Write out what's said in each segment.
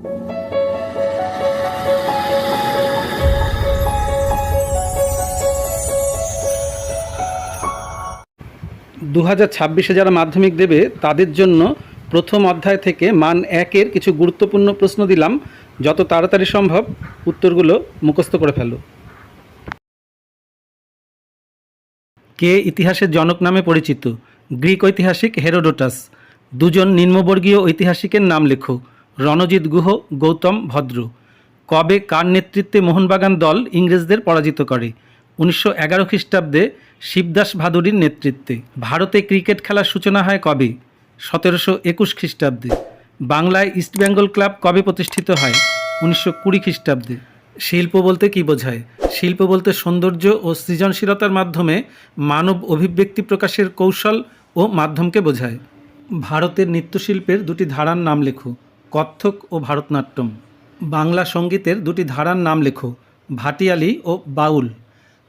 দু হাজার ছাব্বিশে যারা মাধ্যমিক দেবে, তাদের জন্য প্রথম অধ্যায় থেকে মান একের কিছু গুরুত্বপূর্ণ প্রশ্ন দিলাম। যত তাড়াতাড়ি সম্ভব উত্তরগুলো মুখস্থ করে ফেলো। কে ইতিহাসের জনক নামে পরিচিত? গ্রিক ঐতিহাসিক হেরোডোটাস। দুজন নিম্নবর্গীয় ঐতিহাসিকের নাম লেখো। রণজিৎ গুহ, গৌতম ভদ্র। কবে কার নেতৃত্বে মোহনবাগান দল ইংরেজদের পরাজিত করে? উনিশশো এগারো খ্রিস্টাব্দে শিবদাস ভাদুরীর নেতৃত্বে। ভারতে ক্রিকেট খেলার সূচনা হয় কবে? সতেরোশো একুশ খ্রিস্টাব্দে। বাংলায় ইস্টবেঙ্গল ক্লাব কবে প্রতিষ্ঠিত হয়? উনিশশো কুড়ি খ্রিস্টাব্দে। শিল্প বলতে কি বোঝায়? শিল্প বলতে সৌন্দর্য ও সৃজনশীলতার মাধ্যমে মানব অভিব্যক্তি প্রকাশের কৌশল ও মাধ্যমকে বোঝায়। ভারতের নৃত্যশিল্পের দুটি ধারার নাম লেখো। কত্থক ও ভারতনাট্যম। বাংলা সঙ্গীতের দুটি ধারার নাম লেখো, ভাটিয়ালি ও বাউল।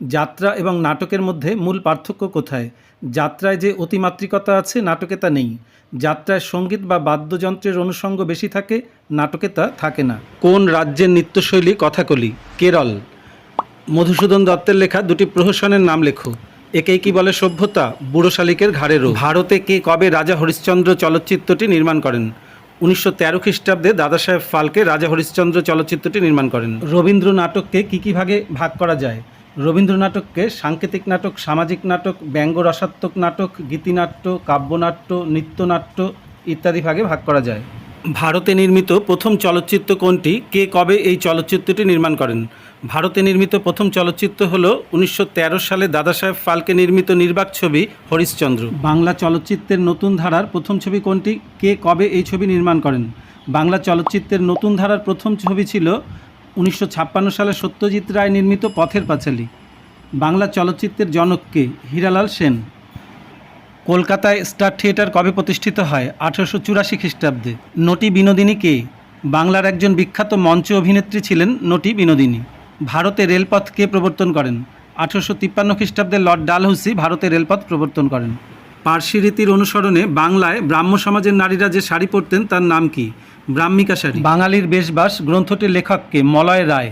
যাত্রা এবং নাটকের মধ্যে মূল পার্থক্য কোথায়? যাত্রায় যে অতিমাত্রিকতা আছে, নাটকে তা নেই। যাত্রায় সংগীত বা বাদ্যযন্ত্রের অনুষঙ্গ বেশি থাকে, নাটকে তা থাকে না। কোন রাজ্যের নৃত্যশৈলী কথাকলি? কেরল। মধুসূদন দত্তের লেখা দুটি প্রহসনের নাম লেখো। একেই কি বলে সভ্যতা? বুড়ো শালিকের ঘাড়েরও ভারতে কে কবে রাজা হরিশ্চন্দ্র চলচ্চিত্রটি নির্মাণ করেন? উনিশশো তেরো খ্রিস্টাব্দে দাদাসাহেব ফালকে রাজা হরিশ্চন্দ্র চলচ্চিত্রটি নির্মাণ করেন। রবীন্দ্র নাটককে কী কী ভাগে ভাগ করা যায়? রবীন্দ্র নাটককে সাংকেতিক নাটক, সামাজিক নাটক ব্যঙ্গ রসাত্মক নাটক, গীতিনাট্য, কাব্যনাট্য, নৃত্যনাট্য ইত্যাদি ভাগে ভাগ করা যায়। ভারতে নির্মিত প্রথম চলচ্চিত্র কোনটি? কে কবে এই চলচ্চিত্রটি নির্মাণ করেন? ভারতে নির্মিত প্রথম চলচ্চিত্র হল উনিশশো তেরো সালে দাদাসাহেব ফালকে নির্মিত নির্বাক ছবি হরিশ্চন্দ্র বাংলা চলচ্চিত্রের নতুন ধারার প্রথম ছবি কোনটি? কে কবে এই ছবি নির্মাণ করেন? বাংলা চলচ্চিত্রের নতুন ধারার প্রথম ছবি ছিল উনিশশো ছাপ্পান্ন সালে সত্যজিৎ রায় নির্মিত পথের পাঁচালী। বাংলা চলচ্চিত্রের জনককে হীরালাল সেন। কলকাতায় স্টার থিয়েটার কবে প্রতিষ্ঠিত হয়? আঠারোশো চুরাশি খ্রিস্টাব্দে। নটি বিনোদিনী কে বাংলার একজন বিখ্যাত মঞ্চ অভিনেত্রী ছিলেন নটি বিনোদিনী। ভারতে রেলপথ কে প্রবর্তন করেন। আঠারোশো তিপ্পান্ন খ্রিস্টাব্দে লর্ড ডালহৌসি ভারতে রেলপথ প্রবর্তন করেন। পার্সি রীতির অনুসরণে বাংলায় ব্রাহ্ম সমাজের নারীরা যে শাড়ি পরতেন, তার নাম কি? ব্রাহ্মিকা শাড়ি। বাঙালির বেশবাস গ্রন্থটির লেখককে মলয় রায়।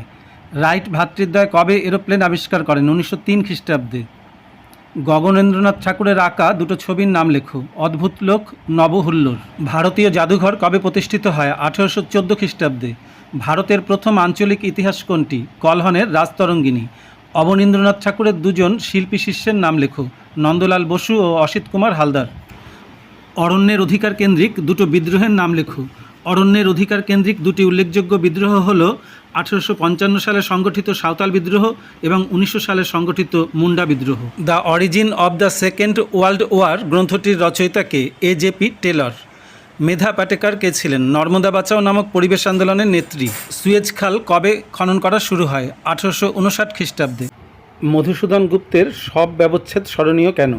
রাইট ভ্রাতৃদ্বয় কবে এরোপ্লেন আবিষ্কার করেন? উনিশশো তিন খ্রিস্টাব্দে। গগনেন্দ্রনাথ ঠাকুরের আঁকা দুটো ছবির নাম লেখো। অদ্ভুত লোক নবহুল্লোর। ভারতীয় জাদুঘর কবে প্রতিষ্ঠিত হয় আঠেরোশো চোদ্দ খ্রিস্টাব্দে? ভারতের প্রথম আঞ্চলিক ইতিহাস কোনটি? কলহনের রাজতরঙ্গিনী। অবনীন্দ্রনাথ ঠাকুরের দুজন শিল্পী শিষ্যের নাম লেখো, নন্দলাল বসু ও অসিত কুমার হালদার। অরণ্যের অধিকার কেন্দ্রিক দুটো বিদ্রোহের নাম লেখো। অরণ্যের অধিকার কেন্দ্রিক দুটি উল্লেখযোগ্য বিদ্রোহ হল আঠেরোশো পঞ্চান্ন সালে সংগঠিত সাঁওতাল বিদ্রোহ এবং উনিশশো সালে সংগঠিত মুন্ডা বিদ্রোহ। The origin of the second world war গ্রন্থটির রচয়িতাকে A J P Taylor. Medha Patekar কে ছিলেন? নর্মদা বাঁচাও নামক পরিবেশ আন্দোলনের নেত্রী। সুয়েজ খাল কবে খনন করা শুরু হয়? আঠেরোশো উনষাট খ্রিস্টাব্দে। মধুসূদন গুপ্তের সব ব্যবচ্ছেদ স্মরণীয় কেন?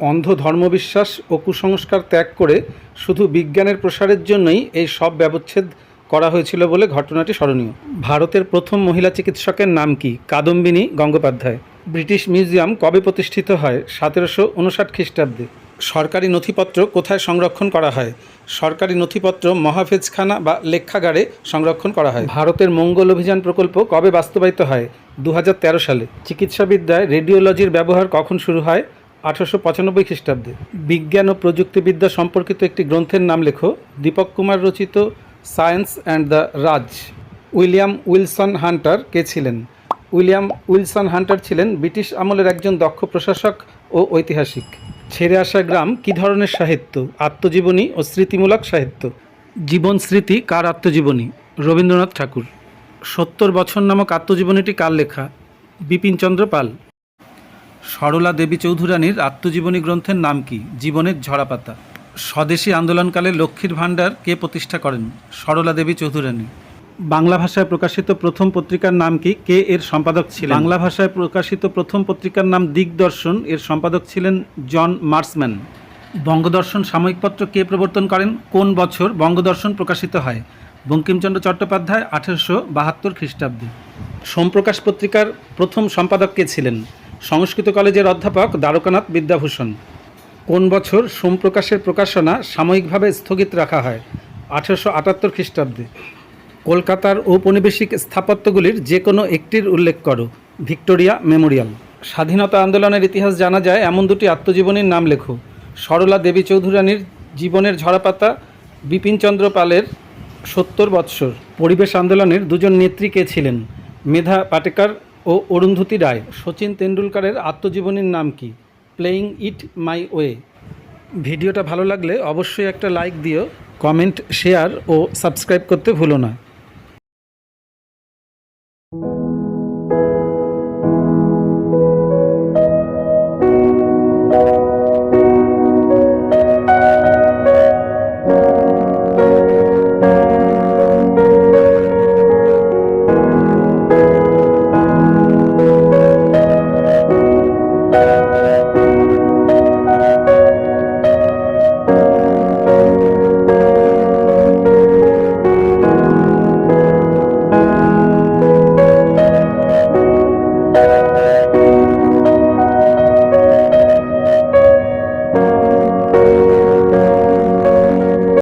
অন্ধ ধর্মবিশ্বাস ও কুসংস্কার ত্যাগ করে শুধু বিজ্ঞানের প্রসারের জন্যই এই সব ব্যবচ্ছেদ করা হয়েছিল বলে ঘটনাটি স্মরণীয়। ভারতের প্রথম মহিলা চিকিৎসকের নাম কি? কাদম্বিনী গঙ্গোপাধ্যায়। ব্রিটিশ মিউজিয়াম কবে প্রতিষ্ঠিত হয়? সতেরোশো উনষাট খ্রিস্টাব্দে। সরকারি নথিপত্র কোথায় সংরক্ষণ করা হয়? সরকারি নথিপত্র মহাফেজখানা বা লেখাগারে সংরক্ষণ করা হয়। ভারতের মঙ্গল অভিযান প্রকল্প কবে বাস্তবায়িত হয়? দু হাজার তেরো সালে। চিকিৎসাবিদ্যায় রেডিওলজির ব্যবহার কখন শুরু হয়? আঠারোশো পঁচানব্বই খ্রিস্টাব্দে বিজ্ঞান ও প্রযুক্তিবিদ্যা সম্পর্কিত একটি গ্রন্থের নাম লেখো, দীপক কুমার রচিত science and the Raj. William Wilson Hunter কে ছিলেন? উইলিয়াম উইলসন হান্টার ছিলেন ব্রিটিশ আমলের একজন দক্ষ প্রশাসক ও ঐতিহাসিক। ছেড়ে আসা গ্রাম কী ধরনের সাহিত্য? আত্মজীবনী ও স্মৃতিমূলক সাহিত্য? জীবন স্মৃতি কার আত্মজীবনী? রবীন্দ্রনাথ ঠাকুর। সত্তর বছর নামক আত্মজীবনীটি কার লেখা? বিপিনচন্দ্র পাল। সরলা দেবী চৌধুরানীর আত্মজীবনী গ্রন্থের নাম কি? জীবনের ঝরাপাতা। স্বদেশী আন্দোলনকালে লক্ষ্মীর ভাণ্ডার কে প্রতিষ্ঠা করেন? সরলা দেবী চৌধুরানী। বাংলা ভাষায় প্রকাশিত প্রথম পত্রিকার নাম কি? কে এর সম্পাদক ছিলেন? বাংলা ভাষায় প্রকাশিত প্রথম পত্রিকার নাম দিগদর্শন। এর সম্পাদক ছিলেন জন মার্সম্যান। বঙ্গদর্শন সাময়িকপত্র কে প্রবর্তন করেন? কোন বছর বঙ্গদর্শন প্রকাশিত হয়? বঙ্কিমচন্দ্র চট্টোপাধ্যায় আঠেরোশো বাহাত্তর খ্রিস্টাব্দে। সোমপ্রকাশ পত্রিকার প্রথম সম্পাদক কে ছিলেন? সংস্কৃত কলেজের অধ্যাপক দ্বারকানাথ বিদ্যাভূষণ। কোন বছর সোমপ্রকাশের প্রকাশনা সাময়িকভাবে স্থগিত রাখা হয়? আঠেরোশো আটাত্তর খ্রিস্টাব্দে। কলকাতার ঔপনিবেশিক স্থাপত্যগুলির যে কোনো একটির উল্লেখ করো। Victoria Memorial. স্বাধীনতা আন্দোলনের ইতিহাস জানা যায়, এমন দুটি আত্মজীবনীর নাম লেখো। সরলা দেবী চৌধুরানীর জীবনের ঝরাপাতা বিপিনচন্দ্র পালের সত্তর বৎসর। পরিবেশ আন্দোলনের দুজন নেত্রী কে ছিলেন? মেধা পাটেকার ও অরুন্ধতী রায় শচীন তেন্ডুলকারের আত্মজীবনীর নাম কি? প্লেয়িং ইট মাই ওয়ে ভিডিওটা ভালো লাগলে অবশ্যই একটা লাইক দিও কমেন্ট শেয়ার ও সাবস্ক্রাইব করতে ভুলো না।